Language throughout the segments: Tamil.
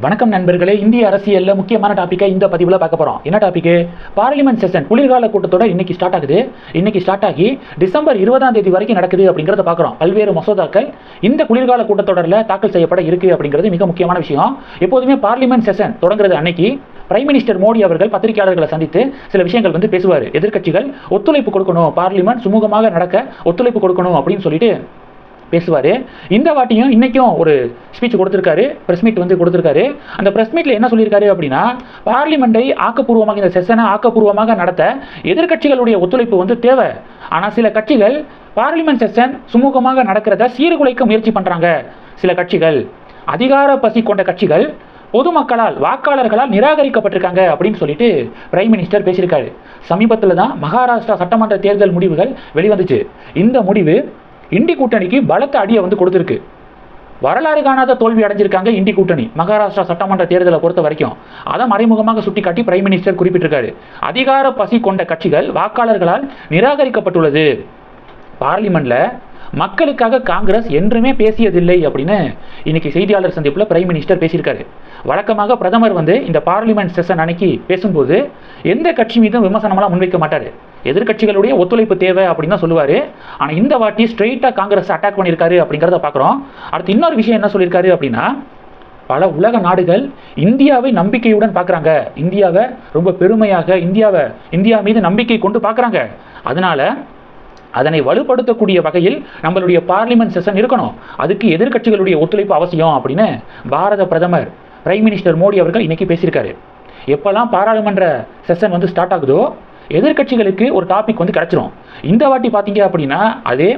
வணக்கம் நண்பர்களே இந்திய அரசியலில் முக்கியமான டாப்பிக்கை இந்த பதிவில் பார்க்க போகிறோம் என்ன டாப்பிக்கு பார்லிமெண்ட் செஷன் குளிர்கால கூட்டத்தொடர் இன்னைக்கு ஸ்டார்ட் ஆகுது. இன்னைக்கு ஸ்டார்ட் ஆகி டிசம்பர் இருபதாம் தேதி வரைக்கும் நடக்குது அப்படிங்கிறத பார்க்குறோம். பல்வேறு மசோதாக்கள் இந்த குளிர்கால கூட்டத்தொடரில் தாக்கல் செய்யப்பட இருக்கு அப்படிங்கிறது மிக முக்கியமான விஷயம். எப்போதுமே பார்லிமெண்ட் செஷன் தொடங்குறது அன்னைக்கு பிரைம் மினிஸ்டர் மோடி அவர்கள் பத்திரிகையாளர்களை சந்தித்து சில விஷயங்கள் வந்து பேசுவார். எதிர்க்கட்சிகள் ஒத்துழைப்பு கொடுக்கணும் பார்லிமெண்ட் சுமூகமாக நடக்க ஒத்துழைப்பு கொடுக்கணும் அப்படின்னு சொல்லிட்டு பேசுவார். இந்த வாட்டியும் இன்றைக்கும் ஒரு ஸ்பீச் கொடுத்துருக்காரு. ப்ரெஸ் மீட் வந்து கொடுத்துருக்காரு. அந்த ப்ரெஸ் மீட்டில் என்ன சொல்லியிருக்காரு அப்படின்னா பார்லிமெண்ட்டை ஆக்கப்பூர்வமாக இந்த செஷனை ஆக்கப்பூர்வமாக நடத்த எதிர்க்கட்சிகளுடைய ஒத்துழைப்பு வந்து தேவை. ஆனால் சில கட்சிகள் பார்லிமெண்ட் செஷன் சுமூகமாக நடக்கிறத சீர்குலைக்க முயற்சி பண்ணுறாங்க சில கட்சிகள் அதிகார பசி கொண்ட கட்சிகள் பொதுமக்களால் வாக்காளர்களால் நிராகரிக்கப்பட்டிருக்காங்க அப்படின்னு சொல்லிட்டு பிரைம் மினிஸ்டர் பேசியிருக்காரு. சமீபத்தில் தான் மகாராஷ்டிரா சட்டமன்ற தேர்தல் முடிவுகள் வெளிவந்துச்சு. இந்த முடிவு இண்டி கூட்டணிக்கு பலத்த அடியை வந்து கொடுத்துருக்கு. வரலாறு காணாத தோல்வி அடைஞ்சிருக்காங்க இண்டி கூட்டணி. மகாராஷ்டிரா சட்டமன்ற தேர்தலை பொறுத்த வரைக்கும். அதை மறைமுகமாக சுட்டிக்காட்டி பிரைம் மினிஸ்டர் குறிப்பிட்டிருக்காரு. அதிகார பசி கொண்ட கட்சிகள் வாக்காளர்களால் நிராகரிக்கப்பட்டுள்ளது. பார்லிமெண்ட்ல மக்களுக்காக காங்கிரஸ் என்றுமே பேசியதில்லை அப்படின்னு இன்னைக்கு செய்தியாளர் சந்திப்பில் பிரைம் மினிஸ்டர் பேசியிருக்காரு. வழக்கமாக பிரதமர் வந்து இந்த பார்லிமெண்ட் செஷன் அன்னைக்கு பேசும்போது எந்த கட்சி மீதும் விமர்சனமெல்லாம் முன்வைக்க மாட்டார். எதிர்க்கட்சிகளுடைய ஒத்துழைப்பு தேவை அப்படின்னு தான் சொல்லுவார். ஆனால் இந்த வாட்டி ஸ்ட்ரெயிட்டாக காங்கிரஸ் அட்டாக் பண்ணியிருக்காரு அப்படிங்கிறத பார்க்குறோம். அடுத்து இன்னொரு விஷயம் என்ன சொல்லியிருக்காரு அப்படின்னா பல உலக நாடுகள் இந்தியாவை நம்பிக்கையுடன் பார்க்குறாங்க. இந்தியாவை ரொம்ப பெருமையாக இந்தியாவை இந்தியா மீது நம்பிக்கை கொண்டு பார்க்குறாங்க. அதனால அதனை வலுப்படுத்தக்கூடிய வகையில் நம்மளுடைய பார்லிமெண்ட் செஷன் இருக்கணும். அதுக்கு எதிர்க்கட்சிகளுடைய ஒத்துழைப்பு அவசியம் அப்படின்னு பாரத பிரதமர் பிரைம் மினிஸ்டர் மோடி அவர்கள் இன்னைக்கு பேசியிருக்காரு. எப்போல்லாம் பாராளுமன்ற செஷன் வந்து ஸ்டார்ட் ஆகுதோ எதிர்க்கட்சிகளுக்கு ஒரு டாபிக் வந்து கிடச்சிரும். இந்த வாட்டி பார்த்தீங்க அப்படின்னா அதே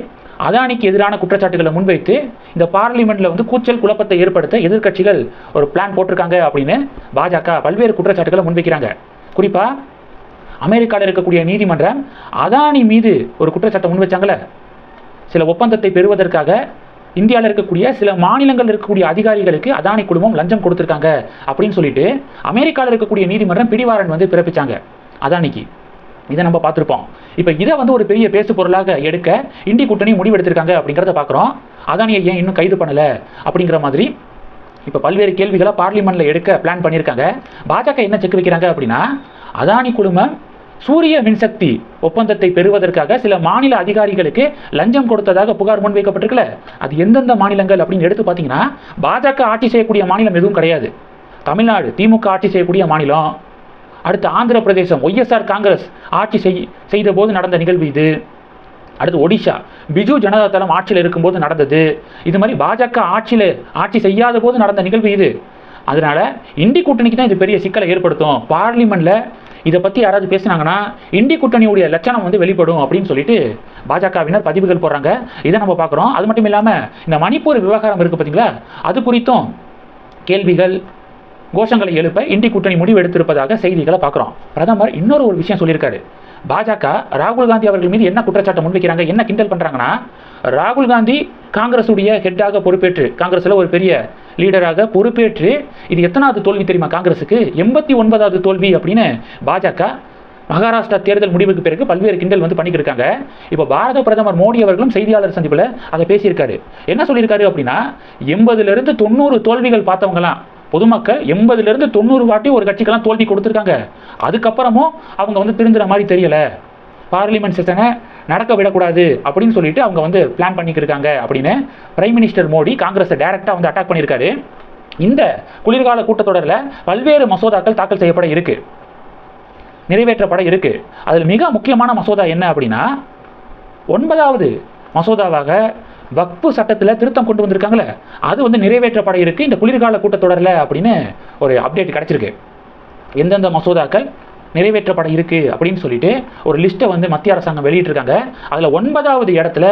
அதானிக்கு எதிரான குற்றச்சாட்டுகளை முன்வைத்து இந்த பார்லிமெண்ட்டில் வந்து கூச்சல் குழப்பத்தை ஏற்படுத்த எதிர்க்கட்சிகள் ஒரு பிளான் போட்டிருக்காங்க அப்படின்னு பாஜக பல்வேறு குற்றச்சாட்டுகளை முன்வைக்கிறாங்க. குறிப்பாக அமெரிக்காவில் இருக்கக்கூடிய நீதிமன்றம் அதானி மீது ஒரு குற்றச்சாட்டை முன் வச்சாங்களே சில ஒப்பந்தத்தை பெறுவதற்காக இந்தியாவில் இருக்கக்கூடிய சில மாநிலங்கள் இருக்கக்கூடிய அதிகாரிகளுக்கு அதானி குடும்பம் லஞ்சம் கொடுத்துருக்காங்க அப்படின்னு சொல்லிட்டு அமெரிக்காவில் இருக்கக்கூடிய நீதிமன்றம் பிடிவாரன் வந்து பிறப்பிச்சாங்க அதானிக்கு. இதை நம்ம பார்த்துருப்போம். இப்போ இதை வந்து ஒரு பெரிய பேசு பொருளாக எடுக்க இந்தி கூட்டணி முடிவெடுத்திருக்காங்க அப்படிங்கிறத பார்க்குறோம். அதானியை ஏன் இன்னும் கைது பண்ணலை அப்படிங்கிற மாதிரி இப்போ பல்வேறு கேள்விகளை பார்லிமெண்ட்டில் எடுக்க பிளான் பண்ணியிருக்காங்க. பாஜக என்ன செக் வைக்கிறாங்க அப்படின்னா அதானி குழுமம் சூரிய மின்சக்தி ஒப்பந்தத்தை பெறுவதற்காக சில மாநில அதிகாரிகளுக்கு லஞ்சம் கொடுத்ததாக புகார் முன்வைக்கப்பட்டிருக்கல. அது எந்தெந்த மாநிலங்கள் அப்படின்னு எடுத்து பார்த்தீங்கன்னா பாஜக ஆட்சி செய்யக்கூடிய மாநிலம் எதுவும் கிடையாது. தமிழ்நாடு திமுக ஆட்சி செய்யக்கூடிய மாநிலம். அடுத்து ஆந்திர பிரதேசம் ஒய்எஸ்ஆர் காங்கிரஸ் ஆட்சி செய் செய்த போது நடந்த நிகழ்வு இது. அடுத்து ஒடிஷா பிஜு ஜனதா தளம் ஆட்சியில் இருக்கும்போது நடந்தது. இது மாதிரி பாஜக ஆட்சியில் ஆட்சி செய்யாத போது நடந்த நிகழ்வு இது. அதனால் இந்தி கூட்டணிக்கு தான் இது பெரிய சிக்கலை ஏற்படுத்தும். பார்லிமெண்ட்டில் இதை பற்றி யாராவது பேசுனாங்கன்னா இந்தி கூட்டணியுடைய லட்சணம் வந்து வெளிப்படும் அப்படின்னு சொல்லிட்டு பாஜகவினர் பதிவுகள் போடுறாங்க. இதை நம்ம பார்க்குறோம். அது மட்டும் இல்லாமல் இந்த மணிப்பூர் விவகாரம் இருக்குது பார்த்தீங்களா? அது குறித்தும் கேள்விகள் கோஷங்களை எழுப்ப இந்தி கூட்டணி முடிவு எடுத்திருப்பதாக செய்திகளை பார்க்குறோம். பிரதமர் இன்னொரு ஒரு விஷயம் சொல்லியிருக்காரு. பாஜக ராகுல் காந்தி அவர்கள் மீது என்ன குற்றச்சாட்டை முன்வைக்கிறாங்க என்ன கிண்டல் பண்ணுறாங்கன்னா ராகுல் காந்தி காங்கிரஸுடைய ஹெட்டாக பொறுப்பேற்று காங்கிரஸில் ஒரு பெரிய லீடராக பொறுப்பேற்று இது எத்தனாவது தோல்வி தெரியுமா காங்கிரஸுக்கு? எண்பத்தி ஒன்பதாவது தோல்வி அப்படின்னு பாஜக மகாராஷ்டிரா தேர்தல் முடிவுக்கு பிறகு பல்வேறு கிண்டல் வந்து பண்ணிக்கிருக்காங்க இப்போ பாரத பிரதமர் மோடி அவர்களும் செய்தியாளர் சந்திப்பில் அதை பேசியிருக்காரு. என்ன சொல்லியிருக்காரு அப்படின்னா எண்பதுலேருந்து தொண்ணூறு தோல்விகள் பார்த்தவங்களாம் பொதுமக்கள் எண்பதுலேருந்து தொண்ணூறு வாட்டி ஒரு கட்சிக்கெல்லாம் தோல்வி கொடுத்துருக்காங்க. அதுக்கப்புறமும் அவங்க வந்து திருந்துற மாதிரி தெரியலை. பார்லிமெண்ட் செஷனை நடக்க விடக்கூடாது அப்படின்னு சொல்லிட்டு அவங்க வந்து பிளான் பண்ணிக்கிருக்காங்க அப்படின்னு பிரைம் மினிஸ்டர் மோடி காங்கிரஸை டைரக்டாக வந்து அட்டாக் பண்ணியிருக்காரு இந்த குளிர்கால கூட்டத்தொடரில் பல்வேறு மசோதாக்கள் தாக்கல் செய்யப்பட இருக்கு. நிறைவேற்றப்பட இருக்கு. அதில் மிக முக்கியமான மசோதா என்ன அப்படின்னா ஒன்பதாவது மசோதாவாக வக்பு சட்டத்தில் திருத்தம் கொண்டு வந்திருக்காங்களே அது வந்து நிறைவேற்றப்பட இருக்கு. இந்த குளிர்கால கூட்டத்தொடரில் அப்படின்னு ஒரு அப்டேட் கிடைச்சிருக்கு. எந்தெந்த மசோதாக்கள் நிறைவேற்றப்பட இருக்குது அப்படின்னு சொல்லிட்டு ஒரு லிஸ்ட்டை வந்து மத்திய அரசாங்கம் வெளியிட்டிருக்காங்க. அதில் ஒன்பதாவது இடத்துல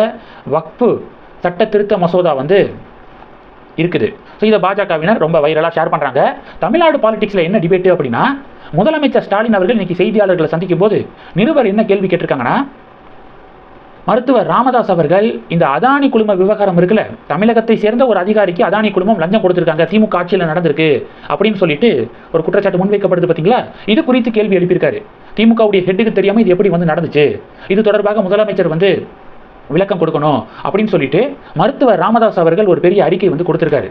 வக்ஃபு சட்ட திருத்த மசோதா வந்து இருக்குது. ஸோ இதை பாஜகவினர் ரொம்ப வைரலாக ஷேர் பண்ணுறாங்க தமிழ்நாடு பாலிடிக்ஸில் என்ன டிபேட்டு அப்படின்னா முதலமைச்சர் ஸ்டாலின் அவர்கள் இன்னைக்கு செய்தியாளர்களை சந்திக்கும் போது நிருபர் என்ன கேள்வி கேட்டிருக்காங்கன்னா மருத்துவர் ராமதாஸ் அவர்கள் இந்த அதானி குழும விவகாரம் இருக்குல்ல தமிழகத்தை சேர்ந்த ஒரு அதிகாரிக்கு அதானி குழுமம் லஞ்சம் கொடுத்துருக்காங்க திமுக ஆட்சியில் நடந்திருக்கு அப்படின்னு சொல்லிட்டு ஒரு குற்றச்சாட்டு முன்வைக்கப்படுது பார்த்தீங்களா இது குறித்து கேள்வி எழுப்பியிருக்காரு. திமுகவுடைய ஹெட்டுக்கு தெரியாமல் இது எப்படி வந்து நடந்துச்சு? இது தொடர்பாக முதலமைச்சர் வந்து விளக்கம் கொடுக்கணும் அப்படின்னு சொல்லிட்டு மருத்துவர் ராமதாஸ் அவர்கள் ஒரு பெரிய அறிக்கை வந்து கொடுத்துருக்காரு.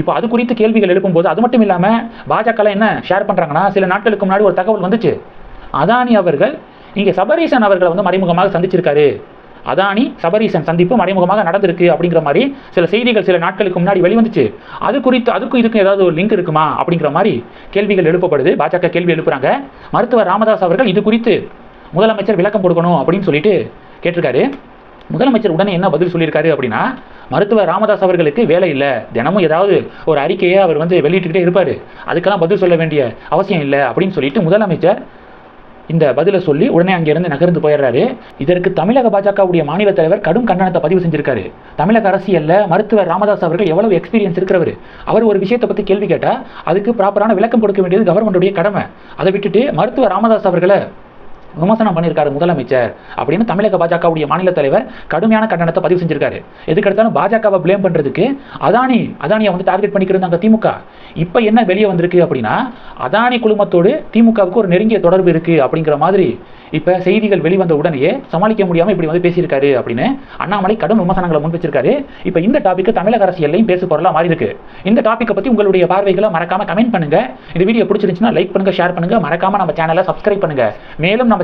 இப்போ அது குறித்து கேள்விகள் எழுப்பும்போது அது மட்டும் இல்லாமல் பாஜக என்ன ஷேர் பண்ணுறாங்கன்னா சில நாட்களுக்கு முன்னாடி ஒரு தகவல் வந்துச்சு. அதானி அவர்கள் இங்கே சபரீசன் அவர்களை வந்து மறைமுகமாக சந்திச்சிருக்காரு. அதானி சபரீசன் சந்திப்பு மறைமுகமாக நடந்திருக்கு அப்படிங்கிற மாதிரி சில செய்திகள் சில நாட்களுக்கு முன்னாடி வெளிவந்துச்சு. அது குறித்து அதுக்கும் இதுக்கும் ஏதாவது ஒரு லிங்க் இருக்குமா அப்படிங்கிற மாதிரி கேள்விகள் எழுப்பப்படுது. பாஜக கேள்வி எழுப்புறாங்க. மருத்துவர் ராமதாஸ் அவர்கள் இது குறித்து முதலமைச்சர் விளக்கம் கொடுக்கணும் அப்படின்னு சொல்லிட்டு கேட்டிருக்காரு. முதலமைச்சர் உடனே என்ன பதில் சொல்லியிருக்காரு அப்படின்னா மருத்துவர் ராமதாஸ் அவர்களுக்கு வேலை இல்லை. தினமும் ஏதாவது ஒரு அறிக்கையை அவர் வந்து வெளியிட்டுக்கிட்டே இருப்பார். அதுக்கெல்லாம் பதில் சொல்ல வேண்டிய அவசியம் இல்லை அப்படின்னு சொல்லிட்டு முதலமைச்சர் இந்த பதிலை சொல்லி உடனே அங்கிருந்து நகர்ந்து போயிடுறாரு. இதற்கு தமிழக பாஜகவுடைய மாநில தலைவர் கடும் கண்டனத்தை பதிவு செஞ்சிருக்காரு. தமிழக அரசியல்ல மருத்துவர் ராமதாஸ் அவர்கள் எவ்வளவு எக்ஸ்பீரியன்ஸ் இருக்கிறவர்? அவர் ஒரு விஷயத்தை பத்தி கேள்வி கேட்டா அதுக்கு ப்ராப்பரான விளக்கம் கொடுக்க வேண்டியது கவர்மெண்டுடைய கடமை. அதை விட்டுட்டு மருத்துவர் ராமதாஸ் அவர்களை விமர்சனம் பண்ணியிருக்காரு முதலமைச்சர் அப்படின்னு தமிழக பாஜகவுடைய மாநில தலைவர் கடுமையான கண்டனத்தை பதிவு செஞ்சிருக்காரு. எதுக்கெடுத்தாலும் பாஜகவை பிளேம் பண்றதுக்கு அதானி அதானியை வந்து டார்கெட் பண்ணிக்கிறாங்க திமுக. இப்போ என்ன வெளியே வந்திருக்கு அப்படின்னா அதானி குழுமத்தோடு திமுகவுக்கு ஒரு நெருங்கிய தொடர்பு இருக்கு அப்படிங்கிற மாதிரி இப்போ செய்திகள் வெளிவந்த உடனேயே சமாளிக்க முடியாமல் இப்படி வந்து பேசியிருக்காரு அப்படின்னு அண்ணாமலை கடும் விமர்சனங்களை முன் வச்சிருக்காரு. இப்போ இந்த டாபிக் தமிழக அரசியல்லையும் பேசு பொருளாக மாறி இருக்கு. இந்த டாப்பிக்கை பத்தி உங்களுடைய பார்வைகளை மறக்காம கமெண்ட் பண்ணுங்க. இந்த வீடியோ பிடிச்சிருந்துச்சுன்னா லைக் பண்ணுங்க ஷேர் பண்ணுங்க. மறக்காம நம்ம சேனலை சப்ஸ்கிரைப் பண்ணுங்க. மேலும் நம்ம